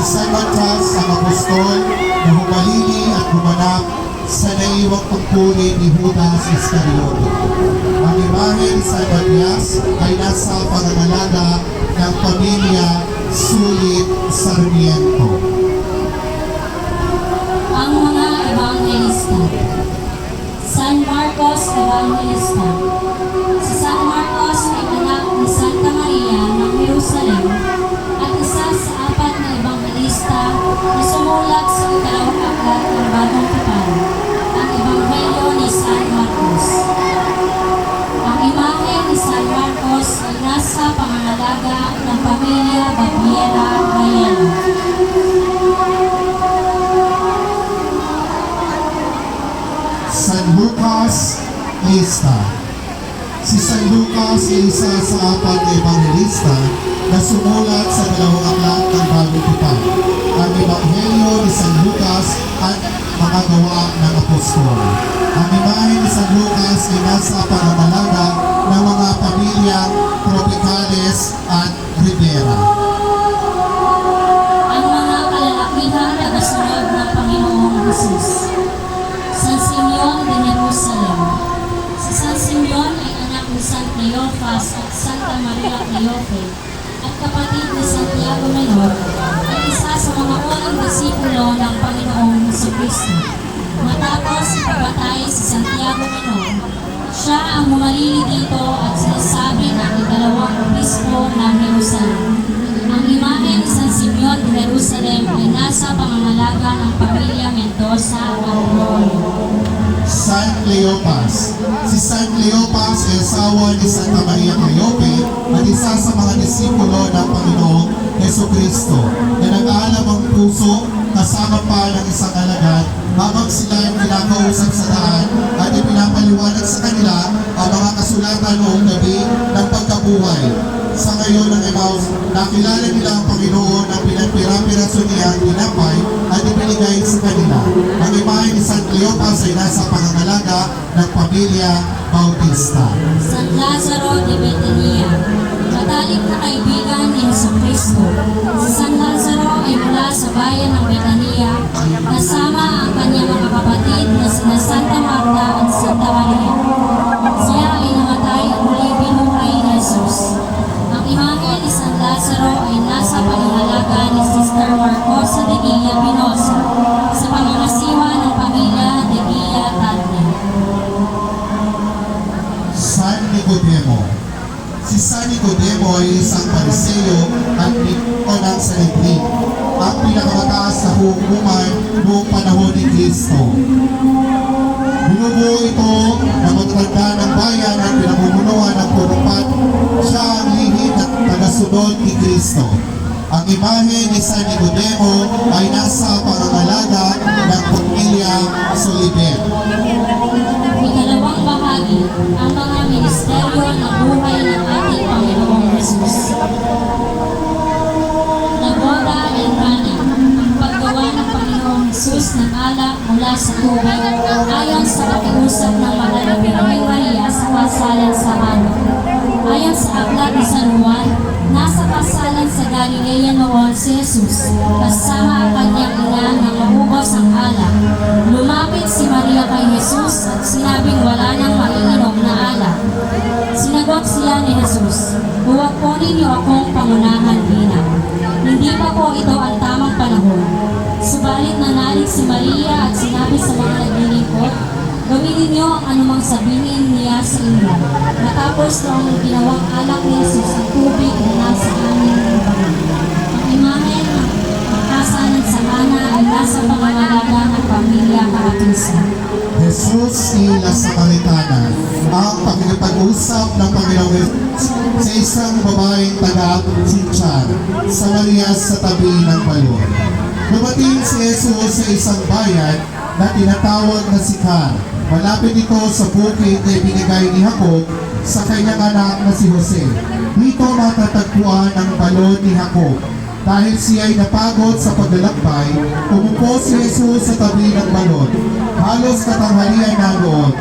Si San Matras ang apostol na humalili at gumanap sa naiwang tungkulin ni Judas Iscariote. Ang imahe ni San Matias ay nasa pangangalaga ng pamilya Sulit Sarmiento. Ang mga Evangelista San Marcos Evangelista Si San Marcos ay anak ni Santa Maria ng Jerusalem at isa sa na sumulat sa aklat ng Bagong Tipan, ang Ebanghelyo ni San Marcos. Ang imahe ni San Marcos ay nasa pangangalaga ng pamilya Baviera Gayano. San Lucas Lista Si San Lucas ay isa sa apat na evangelista na sumulat sa dalawang aklat ng Bagong Tipan, ang Ebanghelyo ni San Lucas at mga gawa ng apostol. Ang imahe ni San Lucas ay nasa pangangalaga ng mga pamilyang Jesucristo. Matapos ipapatay si Santiago Menor, siya ang humarili dito at sinasabi ng ikalawang obispo ng Jerusalem. Ang imahe ni San Simeon de Jerusalem ay nasa pangangalaga ng pamilya Mendoza Arroyo. San Cleopas. Si San Cleopas ay asawa ni Santa Maria Cleope at isa sa mga disipulo ng Panginoong Heso Kristo na nag-aalam ang puso kasama pa ng isang alagad habang sila ay kinakausap sa daan at ipinapaliwanag sa kanila ang mga kasulatan noong gabi ng pagkabuhay. Sa ngayon ng Emmaus, nakilala nila ang Panginoon ang pinagpira-piraso niya ang tinapay at ibinigay sa kanila. Ang imahe ni San Cleopas ay nasa pangangalaga ng pamilya Bautista. San Lazaro de Betania, matalik na kaibigan ni Jesucristo. Si San Lazaro ay mula sa bayan ng Betania, kasama ang kanyang mga kapatid na sina Santa Marta at Santa Maria. Siya ay namatay at muli binuhay ni Jesus. Ang imahe ni San Lazaro ay nasa pangangalaga ni Sister Marcosa de Guilla Pinosa sa pangangasiwa ng pamilya de Guilla Tatle. San Nicodemo. Si San Nicodemo ay isang pariseo at nito ng Sanhedrin, ang pinakamataas na hukuman noong panahon ni Kristo. Binubuo ito na magtanda ng bayan at pinamumunuan ng purupat. Siya ang lihim at tagasunod ni Kristo. Ang imahe ni San Nicodemo ay nasa pangangalaga ng pamilya Soliver. Ikalawang bahagi, ang mga ministeryo ng buhay ng ating Panginoong Jesus. Tubig ayon sa pakiusap ng Madre Birheng Maria sa kasalan sa Hano. Ayon sa aklat ni San Juan, nasa kasalan sa Galilea noon si Jesus, kasama ang kanyang ina nang maubos ang alak. Lumapit si Maria kay Jesus at sinabing wala nang maiinom na alak. Sinagot siya ni Jesus, Huwag po ninyo akong pangunahan ginang. Hindi pa po ito ang tamang panahon. Subalit nanalig si Maria ninyo ang anumang sabihin niya sa inyo. Matapos noong ginawang alak ni Jesus ang tubig na nasa amin ng bahay. Ang imahe ng kasalan sa kana ay nasa pangangalaga ng pamilya Kaatisan. Jesus sa Karitana, ang pakikipag-usap ng Panginoong Jesus sa isang babaeng taga Sinchan, sa Maria sa tabi ng balon. Dumating si Jesus sa isang bayan na tinatawag na Sikar. Malapit ito sa bukid na ibinigay ni Jacob sa kanyang anak na si Jose. Dito matatagpuan ang balon ni Jacob. Dahil siya ay napagod sa paglalakbay, umupo si Jesus sa tabi ng balon. Halos katanghalian na noon.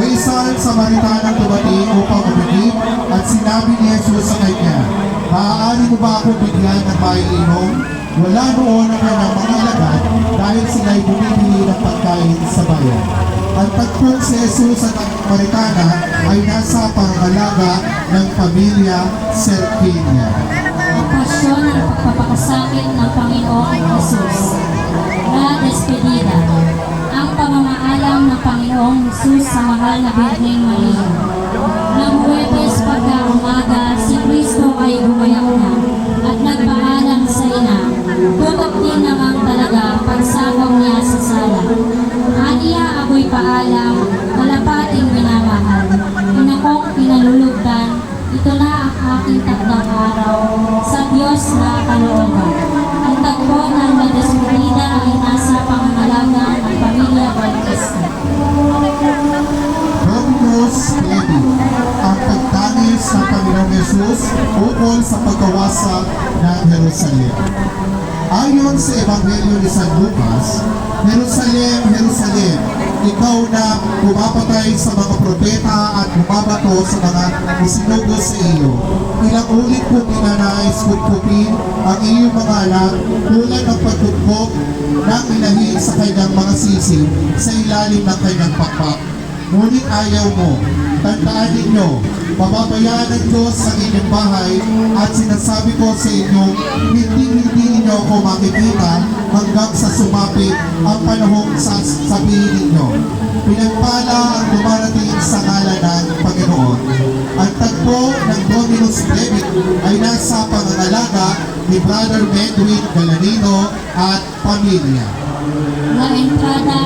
May isang Samaritanang dumating upang umigip at sinabi ni Jesus sa kanya, Maaari mo ba akong bigyan ng maiinom? Wala noon ang kanyang mga alagad dahil sila'y bumibili ng pagkain sa bayan. Ang tagpong si Jesus at ang ay nasa pangalaga ng pamilya Serpinia. Ang pasyon ng pagpapakasakit ng Panginoong Jesus. La Despedida. Ang pamamaalam ng Panginoong Jesus sa mahal na Birheng Maria. Nang Huwebes pagka umaga, si Kristo ay gumayak na at nagpaalam sa ina. Tutok din naman talaga pagsabong niya sa sala. Aniya ako'y paalam, kalapating minamahal. Ina kong pinalulugdan, ito na ang aking takdang araw sa Diyos na kalooban. Ang tagpo ng La Despedida ay nasa pangangalaga ng pamilya Bautista. Dominus Plebe, ang pagtangis ng Panginoong Yesus ukol sa pagkawasak ng Jerusalem. Ayon sa Ebanghelyo ni San Lucas, Jerusalem, Jerusalem, ikaw na pumapatay sa mga propeta at bumabato sa mga isinugo sa iyo. Ilang ulit ko pinanais kukupin ang iyong mga anak tulad ng pagkukop ng inahin sa kanyang mga sisi sa ilalim ng kanyang pakpak. Ngunit ayaw mo. Tandaan ninyo, pababayaan ng Diyos sa inyong bahay at sinasabi ko sa inyo, hindi hindi ninyo ako makikita hanggang sa sumapit ang panahong sasabihin ninyo. Pinagpala ang dumarating sa ngalan ng Panginoon. Ang tagpo ng Dominus David ay nasa pangangalaga ni Brother Edwin Galanino at pamilya. La Entrada.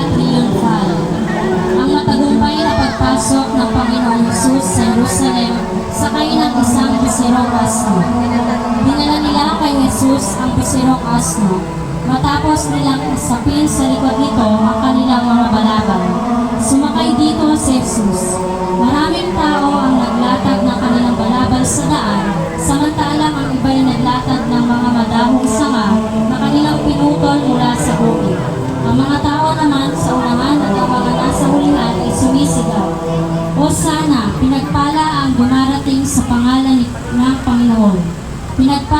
Ang matagumpay na pagpasok ng Panginoong Jesus sa Jerusalem sakay ng isang bisirong asno. Dinala nila kay Jesus ang bisirong asno. Matapos nilang isapin sa likod nito ang kanilang mga balaban. Sumakay dito si Jesus. Maraming tao ang naglatag ng kanilang balabal sa daan, samantalang ang iba'y naglatag ng mga madahong sanga na kanilang pinutol mula sa bukid. Ang mga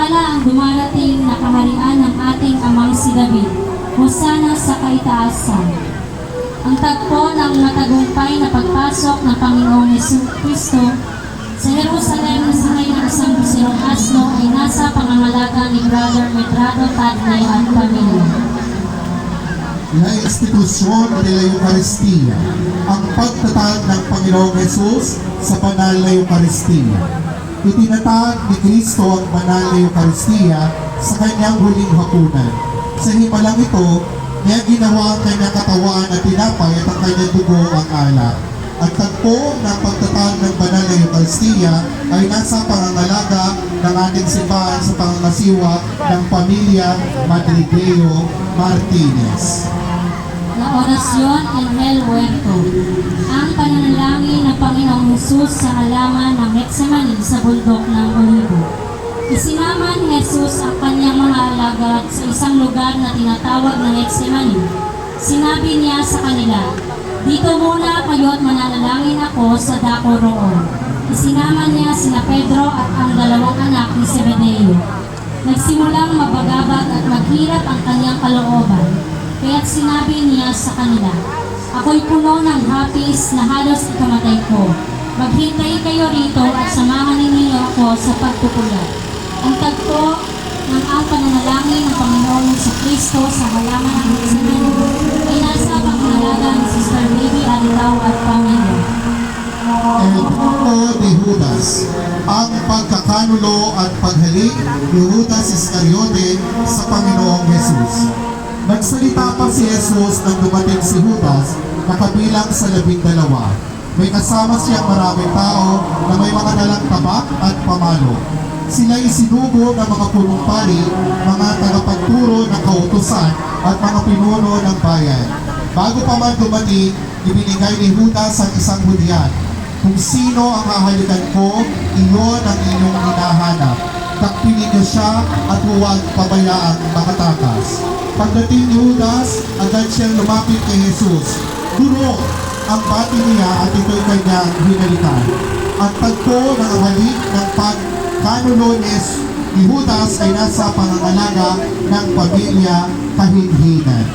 Pinagpala ang dumarating na kaharian ng ating amang si David. O sana sa kaitaasan. Ang tagpo ng matagumpay na pagpasok ng Panginoong Yesu Kristo sa Jerusalem na sakay ng isang bisirong asno ay nasa pangangalaga ni Brother Medrado Tadley at pamilya. La Institusyon de la Eucaristía, ang pagtatag ng Panginoong Yesus sa banal na Eucaristía. Itinatag ni Kristo ang banal na Eucaristía sa kanyang huling hapunan. Sa himalang ito, niya ginawa ang kanyang katawan at tinapay at ang kanyang dugo ang alak. Ang tagpo ng pagtatag ng banal na Eucaristía ay nasa pangangalaga ng ating simbahan sa pangangasiwa ng pamilya Madrideo Martinez. La Oración en el Huerto. Ang Jesus sa halaman ng Getsemani sa bundok ng Olivo. Isinama ni Jesus ang kanyang mga alagad sa isang lugar na tinatawag na Getsemani. Sinabi niya sa kanila, Dito muna kayo at mananalangin ako sa dako roon. Isinama niya sina Pedro at ang dalawang anak ni Zebedeo. Nagsimulang mabagabag at maghirap ang kanyang kalooban. Kaya't sinabi niya sa kanila, Ako'y puno ng hapis na halos ikamatay ko. Maghintay kayo rito at samahan ninyo ako sa pagpupulat. Ang tagpo ng ang pananalangin ng Panginoon sa Kristo sa halaman ng Gethsemane ay nasa pangalaga ni Sister Baby Arilaw at. El Punto de Judas, ang pagkakanulo at paghalik ni Judas Iscariote sa Panginoong Jesus. Nagsalita pa si Jesus nang dumating si Judas na kabilang sa labing dalawa. May kasama siyang maraming tao na may mga dalang tabak at pamalo. Sila isinugo ng mga punong pari, mga tagapagturo ng kautusan at mga pinuno ng bayan. Bago pa man dumating, ibinigay ni Judas ang isang hudyan. Kung sino ang hahalikan ko, iyon ang inyong hinahanap. Takpinin niyo siya at huwag pabayaang makatakas. Pagdating ni Judas, agad siyang lumapit kay Jesus. Guro, ang bati niya at ito'y kanyang hinalikan. Ang tagpo ng halik ng pagkanulo ni, Judas ay nasa pangangalaga ng pamilya kahinhinan.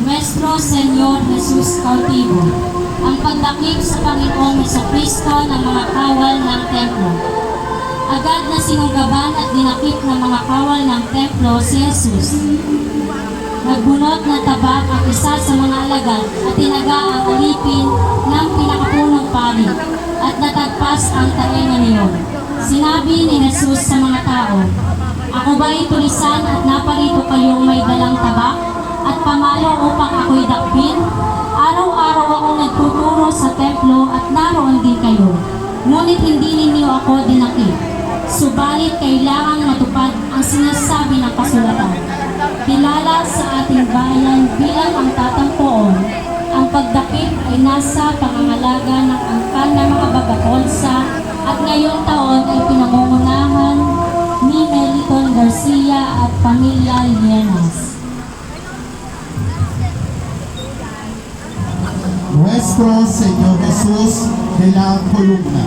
Nuestro Senyor Jesus Cautivo, ang pagdakip sa Panginoong Kristo ng mga kawal ng templo. Agad na sinugaban at dinakip ng mga kawal ng templo si Jesus. Nagbunot ng tabak ang isa sa mga alagad at tinaga ang alipin ng pinakapunong pari at natagpas ang tainga niyon. Sinabi ni Jesus sa mga tao, Ako ba'y tulisan at naparito kayong may dalang tabak at pamalo upang ako'y dakpin? Araw-araw ako nagtuturo sa templo at naroon din kayo. Ngunit hindi ninyo ako dinakip. Subalit kailangang matupad ang sinasabi ng kasulatan. Kilala sa ating bayan bilang ang tatampoon, ang pagdakip ay nasa pangangalaga ng angkan ng mga bagakonsa at ngayong taon ay pinangungunahan ni Meliton Garcia at pamilya Lienas. Nuestro Señor Jesus de la Columna,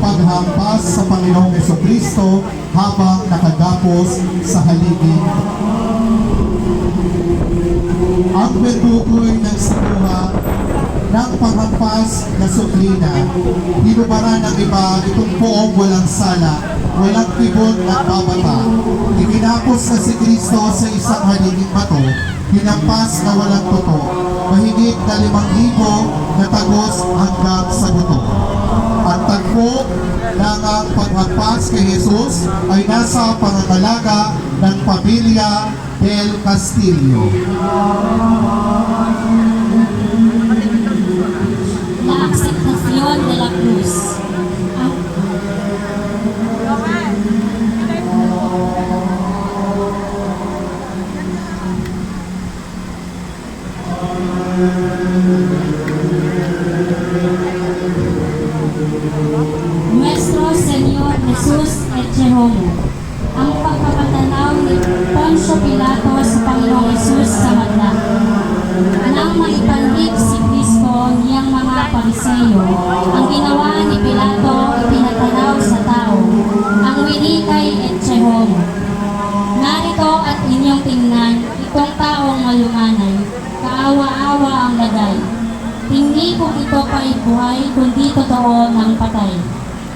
paghampas sa Panginoong Kristo habang nakagapos sa haligi. Ang berdugoy ng sinuha ng panghampas na suklina, hinubara ng iba itong poong walang sala, walang tibon at babata. Ikinapos na si Kristo sa isang haliging bato, hinampas na walang toto, mahigit na limang libo na tagos hanggang sa buto. Ang tagpo ng ang paghampas kay Jesus ay nasa pangangalaga ng pamilya del Castillo. Tingnan, itong taong malumanay, kaawa-awa ang lagay. Hindi kung ito pa'y buhay, kundi totoo ng patay.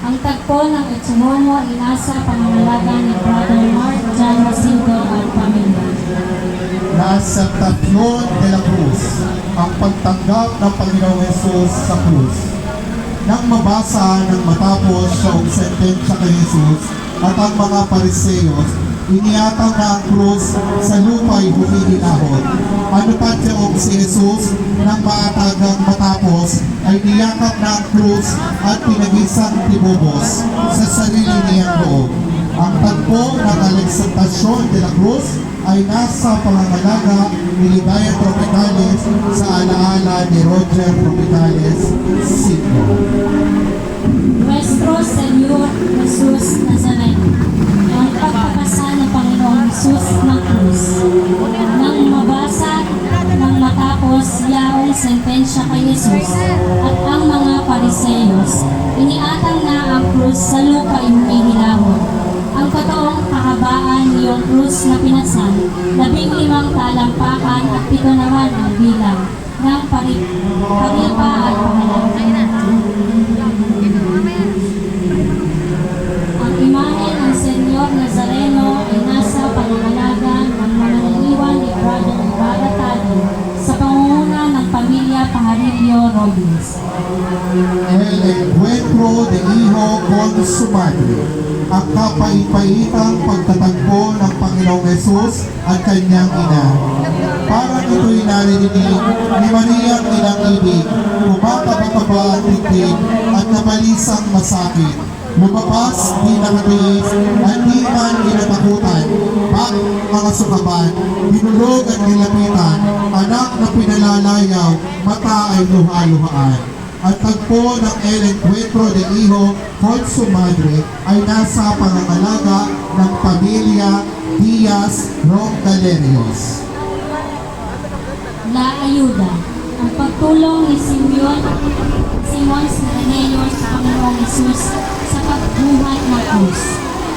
Ang tagpo ng Etsumomo ay nasa pangangalaga ni Brother Mark John Jacinto at pamilya. La Aceptación de la Cruz, ang pagtanggap ng Panginoong Yesus sa krus. Nang mabasa ng matapos sa sentensya kay Jesus at ang mga pariseyos, iniyatang na ang krus sa lupa'y humihinahon. Pa tiyong si Jesus nang maatagang matapos ay niyakap na ang krus at pinagisang tibubos sa sarili niyang loob. Ang tagpo ng Alexantasyon de la Cruz ay nasa pangangalaga ni Ligaya Tropicales sa alaala ni Roger Tropicales Sr. Nuestro Señor Jesus Nazareno, ang pagpapasa ng Panginoong Jesus ng krus. Nang mabasa nang matapos yaong sentensya kay Jesus at ang mga pariseyos, iniatang na ang krus sa lupa humihilahon. Ang totoong kahabaan niyong krus na pinasan, labing limang talampakan at pito naman ang bilang ng pari paripa at pangalan. Encuentro de Hijo con su Madre, ang kapaipaitang pagtatagpo ng Panginoong Yesus at kanyang ina. Parang ito'y narinig ni Maria ang inang ibig, kumakaba-kaba ang titig at nabalisang masakit. Lumabas, di nakatiis, at di man inatakutan. Bak, mga sukaban, binulog at nilapitan, anak na pinalalayaw, mata ay luha-luhaan. At tagpo ng El Encuentro de Hijo con Madre ay nasa pangangalaga ng pamilya Diaz Rongalerios. La Ayuda, ang pagtulong ni Simeon Simon Sirenello sa Panginoong Jesus sa pagbuhat ng krus.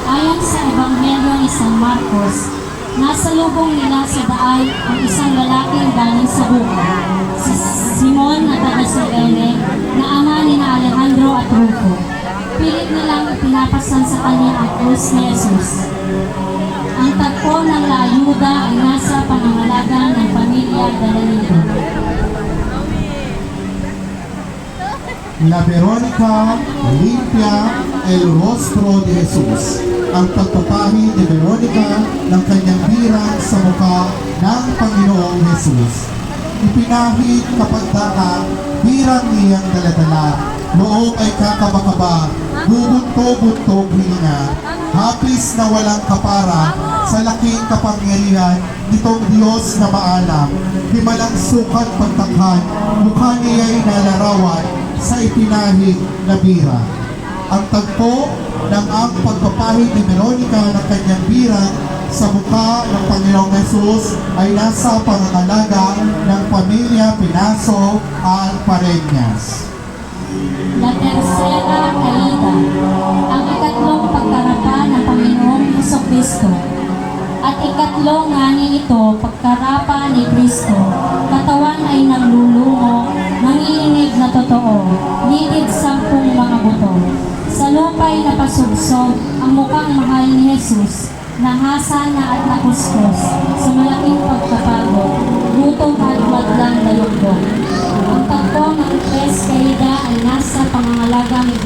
Ayon sa Ebanghelyo ni San Marcos, nasa lubong nila sa daay ang isang lalaking galing sa bukid, si Simon Rufo. Pilit nilang ipinapasan sa kanya ang krus ni Jesus. Ang tagpo ng layuda ay nasa pangangalaga ng pamilya Galalino. La Veronica limpia el rostro de Jesus. Ang pagpapahi ni Veronica ng kanyang birang sa mukha ng Panginoong Jesus. Ipinahid kapag daka, birang niyang daladala, loob ay kakabakaba, bubunto-buntog hininga, hapis na walang kapara, sa laking kapangyarihan nitong Diyos na maalam, himalang sukat pagtakhan, mukha niya'y nalarawan sa ipinahid na bira. Ang tagpo ng ang pagpapahid ni Veronica ng kanyang bira sa mukha ng Panginoong Yesus ay nasa pangangalaga ng pamilya Pinaso at Pareñas. La tercera caída, ang ikatlong pagkarapa ng Panginoong Heso Kristo. At ikatlo nga ni ito, pagkarapa ni Kristo, katawan ay nanglulungo, nanginginig na totoo, litid sampung mga buto. Sa lupay na pasubsob, ang mukhang mahal ni Jesus, nahasa na at nakuskos sa malaking pagkapagod, gutom at wadlang dayugdog. Ang tagpo ng Tres Caída ay nasa pangangalaga ni